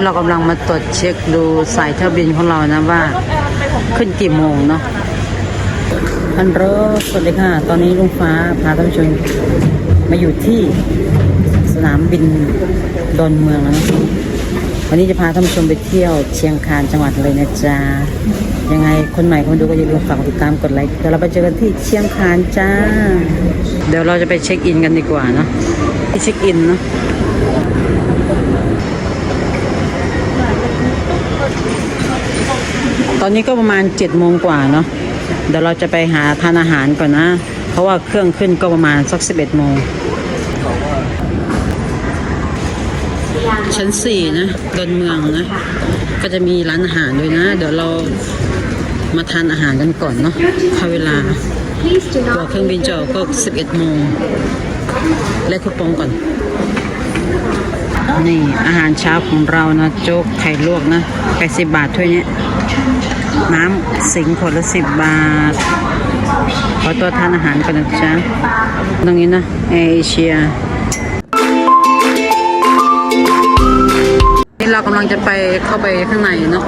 ้เรากำลังมาตรวจเช็คดูสายเที่ยวบินของเรานะว่า ขึ้นกี่โมงเนาะฮันโรสวัสดีค่ะ ตอนนี้ลุงฟ้าพาท่านผู้ชมมาอยู่ที่สนามบินดอนเมืองแล้วนะวันนี้จะพาท่านผู้ชมไปเที่ยวเชียงคานจังหวัดเลยนะจ๊ะยังไงคนใหม่คนดูก็อย่าลืมฝากติดตามกดไลค์เดี๋ยวเราไปเจอกันที่เชียงคานจ้า เดี๋ยวเราจะไปเช็คอินกันดีกว่าเนาะไปเช็คอินเนาะ อนนี้ก็ประมาณ7จ็ดโมงกว่าเนาะเดี๋ยวเราจะไปหาทานอาหารก่อนนะ เพราะว่าเครื่องขึ้นก็ประมาณสัก 11โมงชั้นสี่นะดอนเมืองนะ ก็จะมีร้านอาหารด้วยนะ เดี๋ยวเรามาทานอาหารกันก่อนเนาะเข้าเวลาตัวเครื่องบินจะออกก็ 11โมงและคูปองก่อน นี่อาหารเช้าของเรานะ โจ๊กไข่ลวกนะ80บาทถ้วยเนี้ย น้ำสิงขวดละสิบบาท ขอตัวทานอาหารก่อนนะจ๊ะ ตรงนี้นะเอเชียนี่เรากำลังจะไปเข้าไปข้างในเนาะ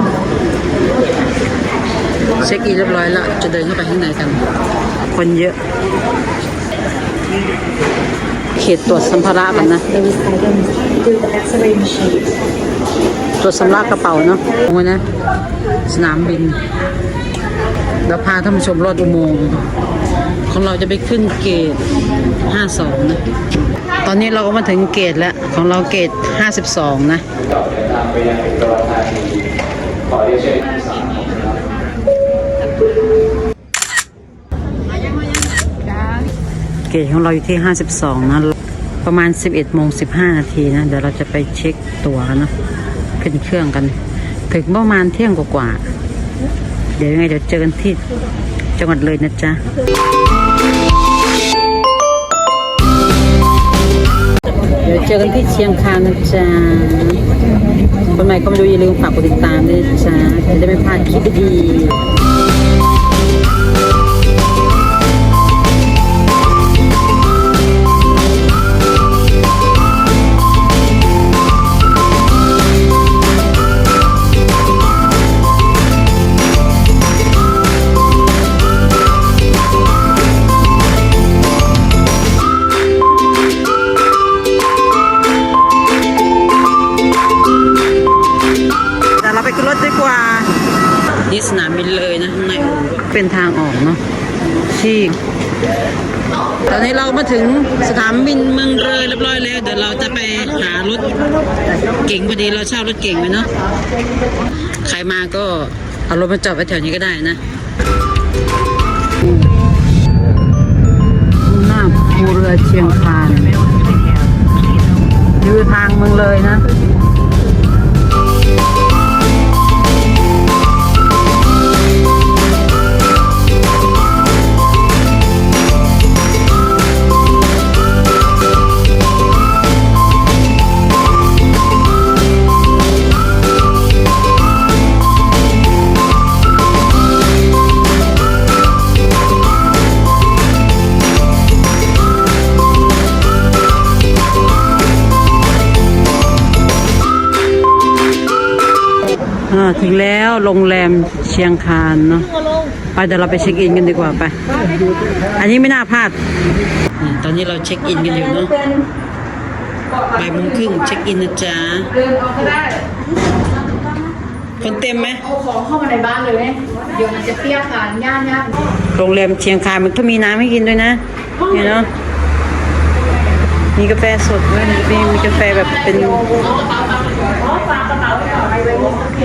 เช็คอินเรียบร้อยแล้ว จะเดินเข้าไปข้างในกัน คนเยอะ เขตตรวจสัมภาระกันนะ ตรวจสำลักกระเป๋าเนาะโอ้ยนะ สนามบินเราพาท่านผู้ชมรอดอุโมงค์ของเราจะไปขึ้นเกต 52 นะ ตอนนี้เราก็มาถึงเกตแล้ว ของเราเกต 52 นะเกตของเราอยู่ที่ 52 นะ ประมาณ 11โมง15 นาทีนะ เดี๋ยวเราจะไปเช็คตั๋วกันนะ ขึ้นเครื่องกัน ถึงประมาณเที่ยงกว่าๆเดี๋ยวยังไงเดี๋ยวเจอกันที่จังหวัดเลยนะจ๊ะเดี๋ยวเจอกันที่เชียงคานนะจ๊ะคนใหม่ก็มาดูอย่าลืมฝากกดติดตามด้วยจ้าจะได้ไม่พลาดคลิปดี อดีเราเช่ารถเก่งไว้เนาะใครมาก็เอารถมาจอดไว้แถวนี้ก็ได้นะมุ่งหน้าภูเรือเชียงคานอยู่ทางเมืองเลยนะ ถึงแล้วโรงแรมเชียงคานเนาะไปเดี๋ยวเราไปเช็คอินกันดีกว่าไป อันนี้ไม่น่าพลาดอ่าตอนนี้เราเช็คอินกันอยู่เนาะบ่ายโมงครึ่งเช็คอินนะจ๊ะคนเต็มไหมเอาของเข้ามาในบ้านเลยไหมเดี๋ยวมันจะเปียกค่ะย่านย่านโรงแรมเชียงคานมันก็มีน้ำให้กินด้วยนะเนี่ยเนาะมีกาแฟสดด้วยมีมีกาแฟแบบเป็น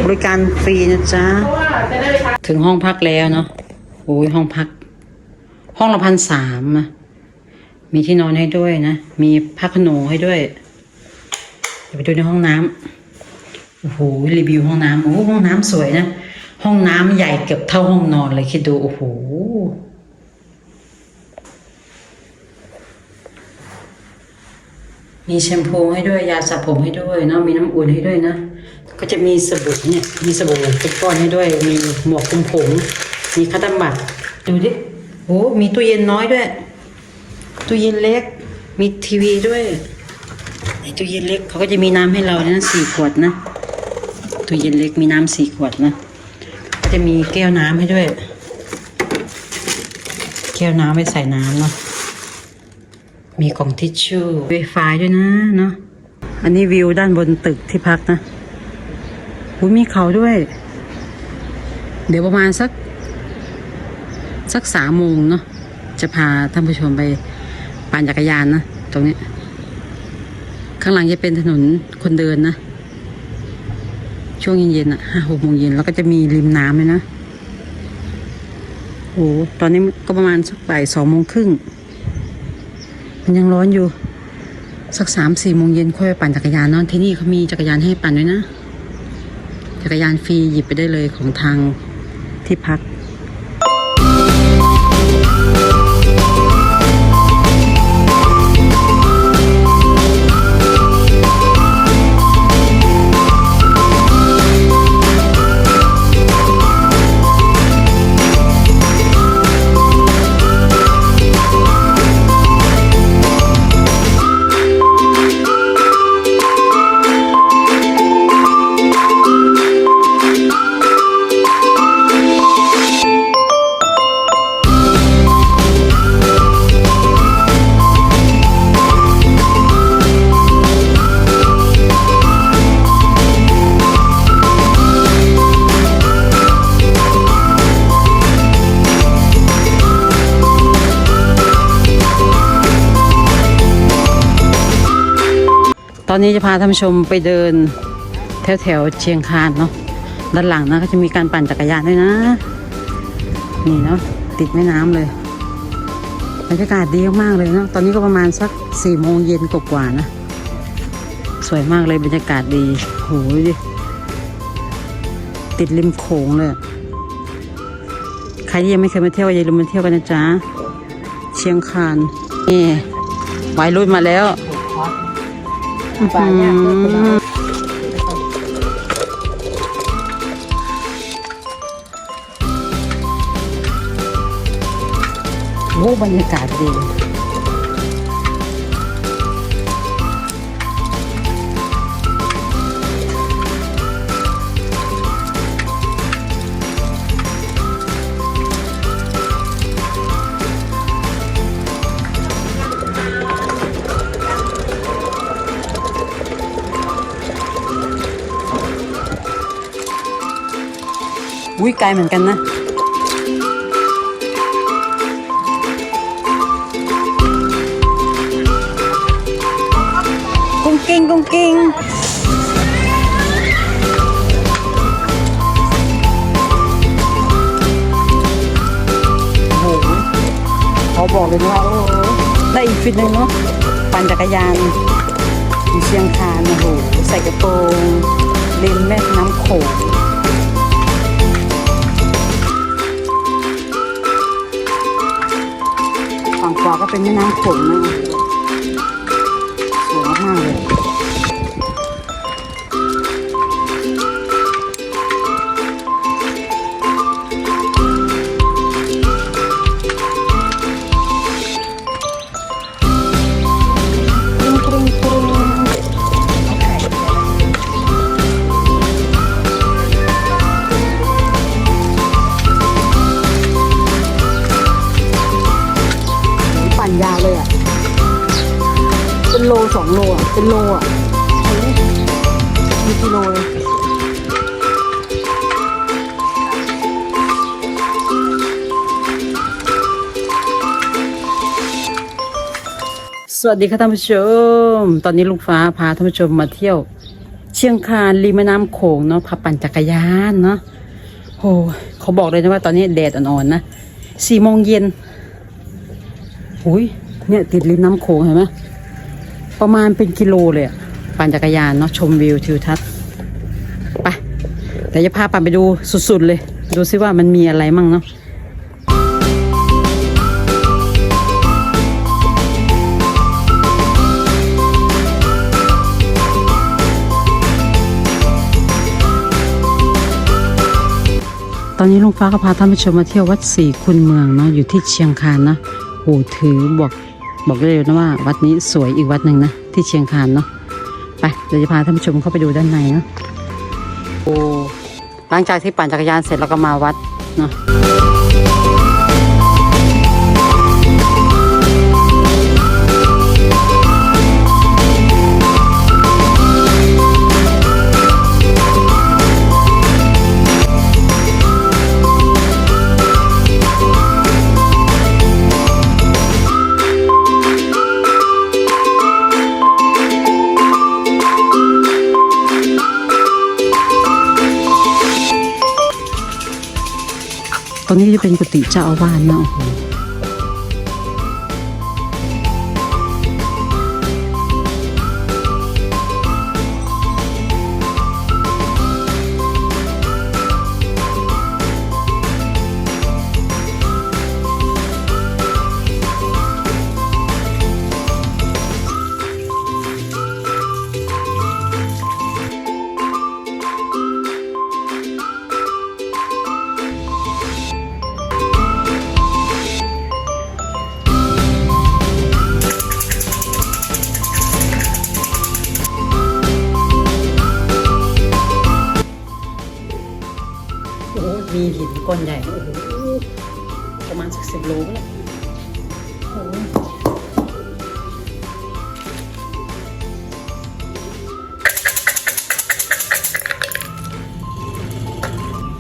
บริการฟรีนะจ๊ะ ถึงห้องพักแล้วเนาะโอ้ยห้องพัก ห้องละพันสามอะมีที่นอนให้ด้วยนะ มีผ้าขนหนูให้ด้วย เดี๋ยวไปดูในห้องน้ำโอ้โหรีวิวห้องน้ำโอ้ห้องน้ำสวยนะ ห้องน้ำใหญ่เกือบเท่าห้องนอนเลยคิดดูโอ้โห มีแชมพูให้ด้วยยาสระผมให้ด้วยเนาะมีน้ำอุ่นให้ด้วยนะ ก็จะมีสบู่เนี่ยมีสบู่เป็นก้อนให้ด้วย มีหมวกคุมผมมีคัตเตอร์บัตดูดิโอ้มีตู้เย็นน้อยด้วยตู้เย็นเล็ก มีทีวีด้วยในตู้เย็นเล็กเขาก็จะมีน้ำให้เรานะสี่ขวดนะตู้เย็นเล็กมีน้ำสี่ขวดนะก็จะมีแก้วน้ำให้ด้วย แก้วน้ำไว้ใส่น้ำเนาะ มีกล่องทิชชู่ไวไฟด้วยนะเนาะอันนี้วิวด้านบนตึกที่พักนะหูมีเขาด้วย เดี๋ยวประมาณสัก สักสามโมงเนาะจะพาท่านผู้ชมไปปั่นจักรยานนะ ตรงนี้ ข้างหลังจะเป็นถนนคนเดินนะ ช่วงเย็นๆอะห้าหกโมงเย็นแล้วก็จะมีริมน้ำเลยนะโอ้ตอนนี้ก็ประมาณสักบ่ายสองโมงครึ่ง มันยังร้อนอยู่ สักสามสี่โมงเย็นค่อยไปปั่นจักรยานนอนที่นี่เขามีจักรยานให้ปั่นด้วยนะ จักรยานฟรีหยิบไปได้เลยของทางที่พัก อนนี้จะพาท่านผู้ชมไปเดินแถวแถวเชียงคานเนาะด้านหลังนะก็จะมีการปั่นจักรยานด้วยนะ นี่เนาะติดแม่น้ำเลยบรรยากาศดีมากเลยเนาะตอนนี้ก็ประมาณสักสี่โมงเย็นกว่าๆนะ สวยมากเลยบรรยากาศดีโหยดิติดริมโขงเลย ใครที่ยังไม่เคยมาเที่ยวอย่าลืมมาเที่ยวกันนะจ๊ะ เชียงคานนี่วัยรุ่นมาแล้ว ปลาเนี่ยโอ้บรรยากาศดี อุ้ยไกลเหมือนกันนะกุ้งกิ้งกุ้งกิ้งโอ้โหเขาบอกเลยนะว่าโอ้โหได้อีกฟิตหนึงเนาะปั่นจักรยานอยู่เชียงคานโอ้โหใส่กระโปรงริมแม่น้ำโขง ฝั่อก็เป็นแม่น้ำโขงนะคะ วัสดีค่ะท่านผู้ชม ตอนนี้ลุงฟ้าพาท่านผู้ชมมาเที่ยว เชียงคานริมแม่น้ำโขงเนาะพาปั่นจักรยานเนาะโอ้เขาบอกเลยนะว่าตอนนี้แดดอ่อนๆนะสี่โมงเย็นหุยเนี่ยติดริมน้ำโขงเห็นไหมประมาณเป็นกิโลเลยอะปั่นจักรยานเนาะชมวิวทิวทัศน์ไปเดี๋ยวจะพาปั่นไปดูสุดๆเลย ดูซิว่ามันมีอะไรมั่งเนาะ ตอนนี้ลุงฟ้าก็พาท่านผู้ชมมาเที่ยววัดศรีคุณเมืองเนาะอยู่ที่เชียงคานนะโอ้ถือบอกบอกได้เลยนะว่าวัดนี้สวยอีกวัดหนึ่งนะที่เชียงคานเนาะไปเดี๋ยวจะพาท่านผู้ชมเข้าไปดูด้านในเนาะโอ้หลังจากที่ปั่นจักรยานเสร็จแล้วก็มาวัดเนาะ ตรงนี้จะเป็นกุฏิเจ้าอาวาสเนาะ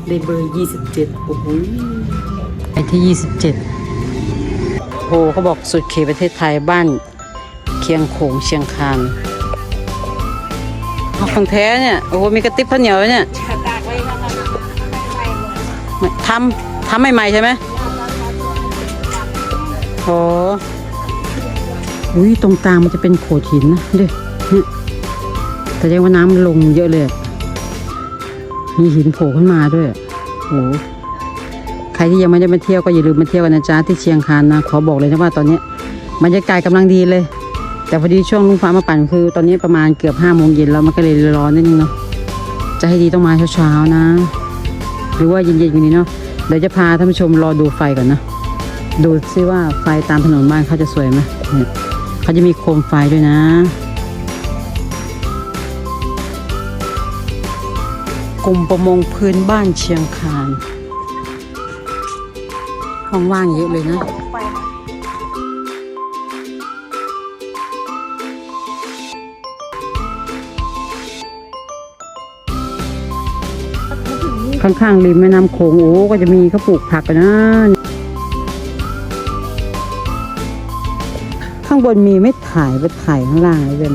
ได้เบอร์ยี่สิบเจ็ดโอ้โหไปที่ยี่สิบเจ็ดโหเขาบอกสุดเขตประเทศไทยบ้าน เคียงโขงเชียงคานเอาของแท้เนี่ย โอ้โห มีกระติบข้าวเหนียวเนี่ยทำทำใหม่ๆใช่ไหมโอ้อุ้ยตรงกลางมันจะเป็นโขดหินนะดูเนี่ยแต่ยังว่าน้ำมันลงเยอะเลย มีหินโผล่ขึ้นมาด้วยโอ้ใครที่ยังไม่ได้มาเที่ยวก็อย่าลืมมาเที่ยวกันนะจ๊ะที่เชียงคานนะขอบอกเลยนะว่าตอนนี้บรรยากาศกำลังดีเลย แต่พอดีช่วงลุงฟ้ามาปั่นคือ ตอนนี้ประมาณเกือบห้าโมงเย็นแล้วมันก็เลยร้อนนิดนึงเนาะจะให้ดีต้องมาเช้าๆนะ หรือว่าเย็นๆอย่างนี้เนาะเดี๋ยวจะพาท่านผู้ชมรอดูไฟก่อนนะดูซิว่าไฟตามถนนบ้านเขาจะสวยไหมเขาจะมีโคมไฟด้วยนะ มประมงพื้นบ้านเชียงคานห้องว่างเยอะเลยนะข้างๆริมแม่น้ำโขงโอ้ก็จะมีเขาปลูกผักนะ ข้างบนมีไม่ถ่ายไปถ่ายข้างล่างเลยเป็น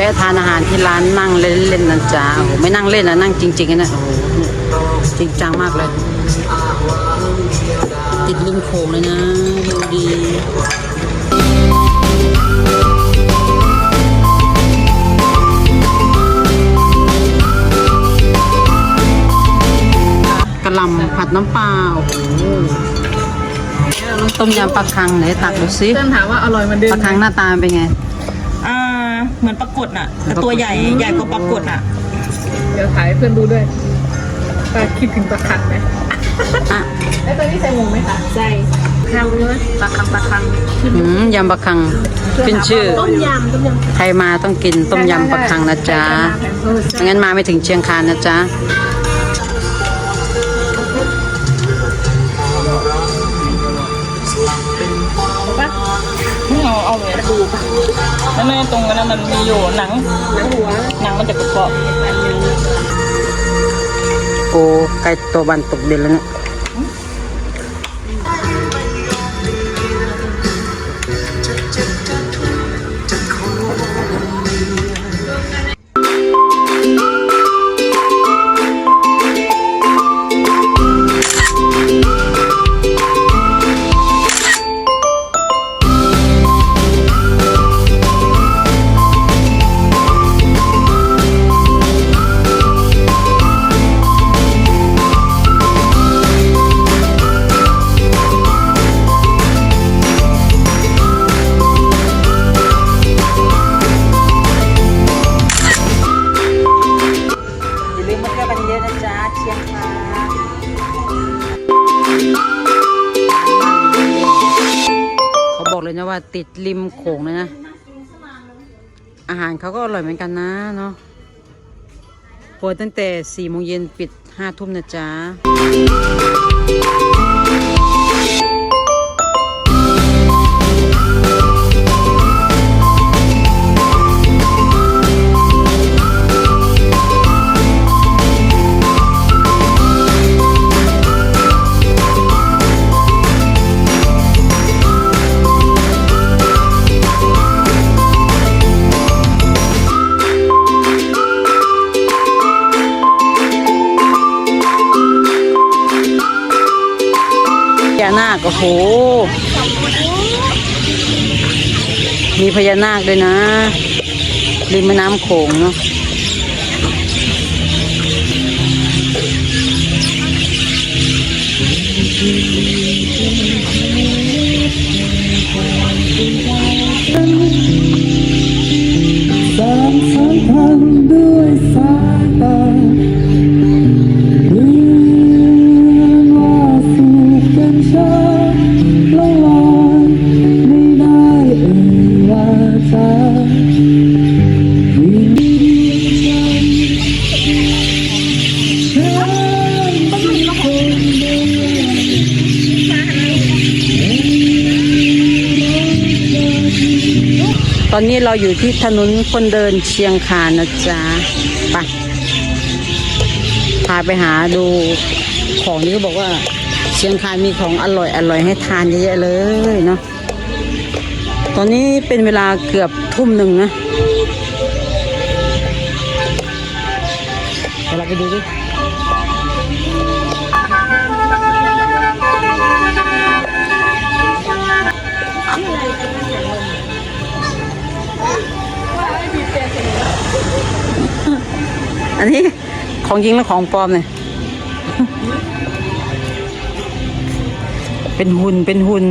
แวะทานอาหารที่ร้านนั่งเล่นๆนะจ๊ะโอ้โหไม่นั่งเล่นนะนั่งจริงๆนะโอ้โหจริงจังมากเลย ติดริมโขงเลยนะวิวดีกระหลำผัดน้ำปลาโอ้โหต้มยำปลาคังไหนตักดูซิเพื่อนถามว่าอร่อยเหมือนเดิมปลาคังหน้าตาเป็นไงอ่า เหมือนปรากฏน่ะแต่ตัวใหญ่ใหญ่กว่าปรากฏน่ะ เดี๋ยวถ่ายให้เพื่อนดูด้วยปลาคิดถึงปลาคังไหมอะแล้วตอนนี้ใส่หมูไหมคะใส่คังเลยปลาคังปลาคังอืมยำปลาคังขึ้นชื่อ ต้มยำต้มยำใครมาต้องกินต้มยำปลาคังนะจ๊ะไม่งั้นมาไม่ถึงเชียงคานนะจ๊ะไม่เอาเอาเลยดู แล้วในตรงนั้นมันมีอยู่หนังหนังหัวหนังมันจะกรอบโอ้ไก่ตัวบันตกเด่นแล้วเนี่ย อาหารเขาก็อร่อยเหมือนกันนะเนาะเปิดตั้งแต่สี่โมงเย็นปิดห้าทุ่มนะจ๊ะ โอ้โห มีพญานาคด้วยนะ ริมแม่น้ำโขงเนาะ เราอยู่ที่ถนนคนเดินเชียงคานนะจ๊ะไปพาไปหาดูของที่เขาบอกว่าเชียงคานมีของอร่อยอร่อยให้ทานเยอะๆเลยเนาะตอนนี้เป็นเวลาเกือบทุ่มหนึ่งนะเดี๋ยวเราไปดูดิ อันนี้ของจริงหรือของปลอมเนี่ย เป็นหุ่น เป็นหุ่น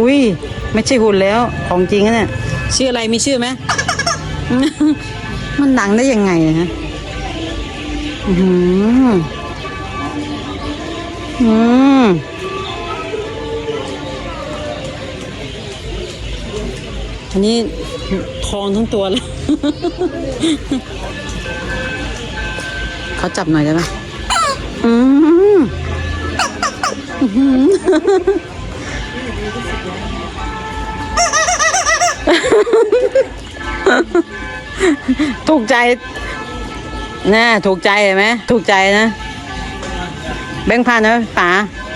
อุ้ย ไม่ใช่หุ่นแล้ว ของจริงนะเนี่ยชื่ออะไรมีชื่อไหม มันดังได้ยังไงอะฮะอือหืออืมอันนี้ ทองทั้งตัวเลยเขาจับหน่อยได้ไหมอืมอื้อหือถูกใจน่าถูกใจเห็นไหมถูกใจนะ แบงค์พันนะป๋า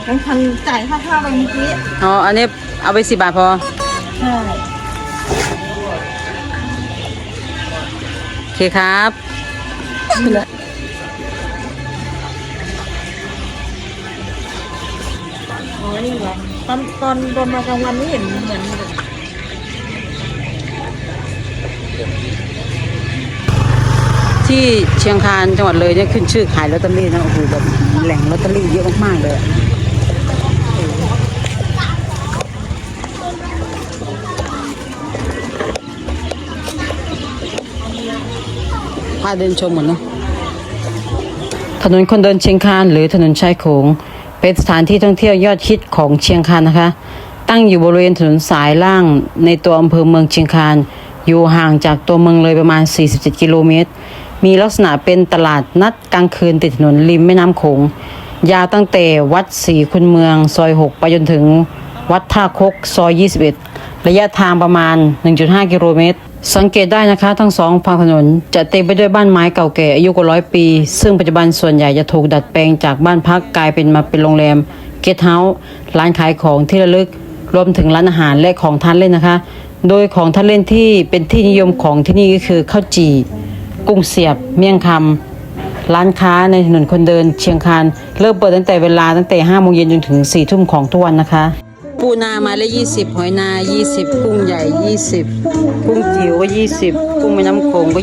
แบงค์พันจ่ายค่าข้าวไปเมื่อกี้ อ๋อ อันนี้เอาไปสิบบาทพอ ใช่ คครับอ๋อนี่เหรอตอนตอนตอนมากลางวันนี่เห็นเหมือนแบบที่เชียงคานจังหวัดเลยเนี่ยขึ้นชื่อขายลอตเตอรี่นะโอ้โหแบบแหล่งลอตเตอรี่เยอะมากๆเลย พาเดินชมหมดเนอะถนนคนเดินเชียงคานหรือถนนชายโขงเป็นสถานที่ท่องเที่ยวยอดฮิตของเชียงคานนะคะ ตั้งอยู่บริเวณถนนสายล่างในตัวอำเภอเมืองเชียงคานอยู่ห่างจากตัวเมืองเลยประมาณ 47 กิโลเมตร มีลักษณะเป็นตลาดนัดกลางคืนติดถนนริมแม่น้ำโขงยาวตั้งแต่วัดศรีคุณเมืองซอย 6 ไปจนถึงวัดท่าคกซอย 21 ระยะทางประมาณ 1.5 กิโลเมตร สังเกตได้นะคะทั้งสองฝั่งถนนจะเต็มไปด้วยบ้านไม้เก่าแก่อายุกว่าร้อยปี ซึ่งปัจจุบันส่วนใหญ่จะถูกดัดแปลงจากบ้านพักกลายเป็นมาเป็นโรงแรมเกสต์เฮาส์ร้านขายของที่ระลึก รวมถึงร้านอาหารและของทานเล่นนะคะ โดยของทานเล่นที่เป็นที่นิยมของที่นี่ก็คือข้าวจี่กุ้งเสียบ เมี่ยงคำร้านค้าในถนนคนเดินเชียงคานเริ่มเปิดตั้งแต่เวลาตั้งแต่5โมงเย็นจนถึง4ทุ่มของทุกวันนะคะ ปูนามาละ20หอยนา20กุ้งใหญ่20กุ้งจิ๋วก็20กุ้งแม่น้ำโขงก็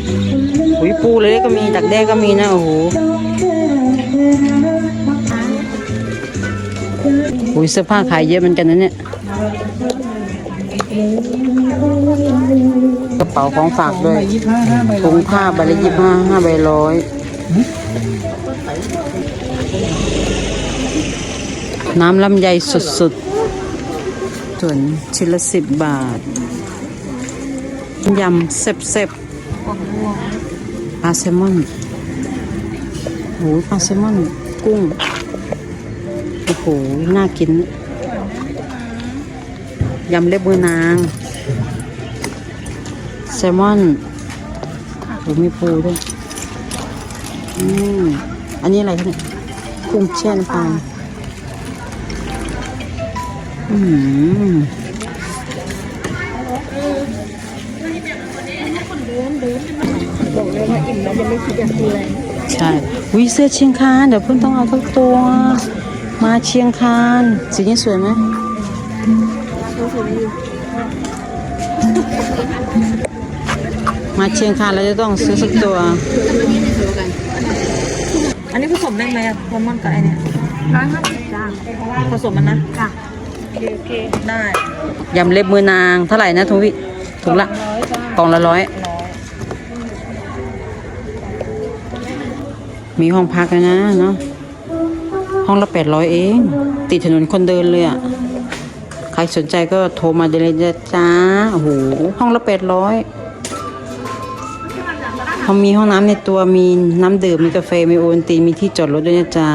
20หุยปูเลยก็มีดักแด้ก็มีนะโอ้โหหุยเสื้อผ้าขายเยอะเหมือนกันนะเนี่ยกระเป๋าของฝากด้วยถุงผ้าใบละยี่ห้าห้าใบร้อย น้ำลำไยสุดๆส่วนชิ้นละสิบบาท ยำเซ็บเซ็บๆปลาแซลมอนโอ้ปลาแซลมอน กุ้ง โอ้โห น่ากิน ยำเล็บมือนาง แซลมอนโอ้มีปูด้วย อืม อันนี้อะไรคะเนี่ย กุ้งแช่น้ำปลา อืมใช่วิเสื้อเชียงคานเดี๋ยวเพิ่งต้องเอาทั้งตัว มาเชียงคานสีนี้สวยไหมมาเชียงคานเราจะต้องซื้อสักตัว อันนี้ผสมได้ไหมอะแซลมอนกับไอเนี่ยร้อยห้าสิบจ้าผสมมันนะจ้ะ ได้ยำเล็บมือนางเท่าไหร่นะทุกวิถูกละกล่องละร้อย มีห้องพักแล้วนะเนาะห้องละแปดร้อยเอง ติดถนนคนเดินเลยอะ่ะ ใครสนใจก็โทรมาได้เลยจ้าโอ้โหห้องละแปดร้อยเขามีห้องน้ำในตัวมีน้ำดื่มมีกาแฟมีโอวัลตินมีที่จอดรถด้วยนะจ๊ะ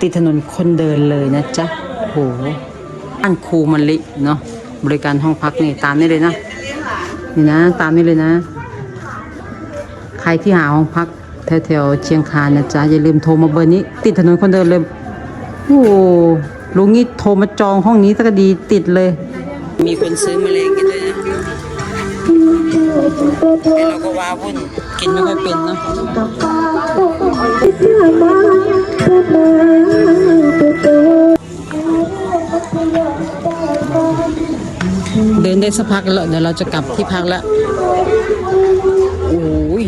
ติดถนนคนเดินเลยนะจ๊ะ โอ้โหบ้านครูมะลิเนาะบริการห้องพักนี่ตามนี้เลยนะนี่นะ ตามนี้เลยนะ ใครที่หาห้องพักแถวๆเชียงคานนะจ๊ะอย่าลืมโทรมาเบอร์นี้ ติดถนนคนเดินเลยโอ้โหลุงนี่โทรมาจองห้องนี้สักดีติดเลย มีคนซื้อมาเลงกินด้วยนะแต่เราก็ว้าวุ่นกินไม่ค่อยเป็นเนาะ เดินได้สักพักแล้วเดี๋ยวเราจะกลับที่พักแล้วโอ้ย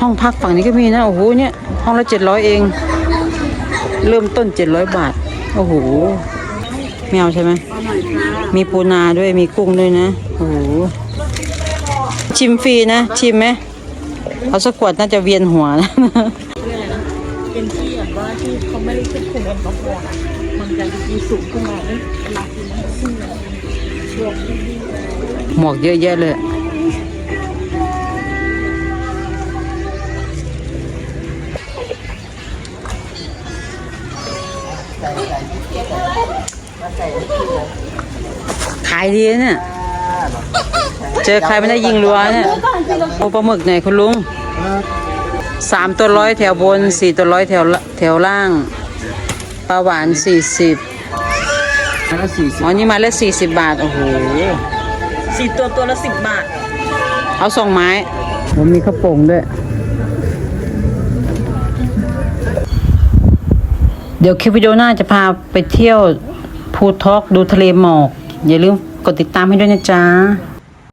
ห้องพักฝั่งนี้ก็มีนะ โอ้โหเนี่ยห้องละเจ็ดร้อยเอง เริ่มต้นเจ็ดร้อยบาท โอ้โหไม่เอาใช่ไหมมีปูนาด้วยมีกุ้งด้วยนะ โอ้โหชิมฟรีนะ ชิมไหมเอาสักขวดน่าจะเวียนหัวนะเป็นที่แบบว่าที่เขาไม่ได้ควบคุมแอลกอฮอล์อะ มีสูงขึ้นมาเอ๊ะเวลากินมันขึ้นเลยช่วงที่หมวกเยอะแยะเลยขายดีเนี่ย เจอใครไม่ได้ยิงรัวเนี่ย โอปลาหมึกไหนคุณลุงสามตัวร้อยแถวบนสี่ตัวร้อยแถวแถวล่างปลาหวานสี่สิบ ล้วสี่สิบอ๋อนี่มาละสี่สิบบาท โอ้โหสี่ตัวตัวละสิบบาท เอาสองไม้ผมมีข้าวโป่งด้วย เดี๋ยวคลิปวิดีโอหน้าจะพาไปเที่ยวภูทอกดูทะเลหมอก อย่าลืมกดติดตามให้ด้วยนะจ๊ะ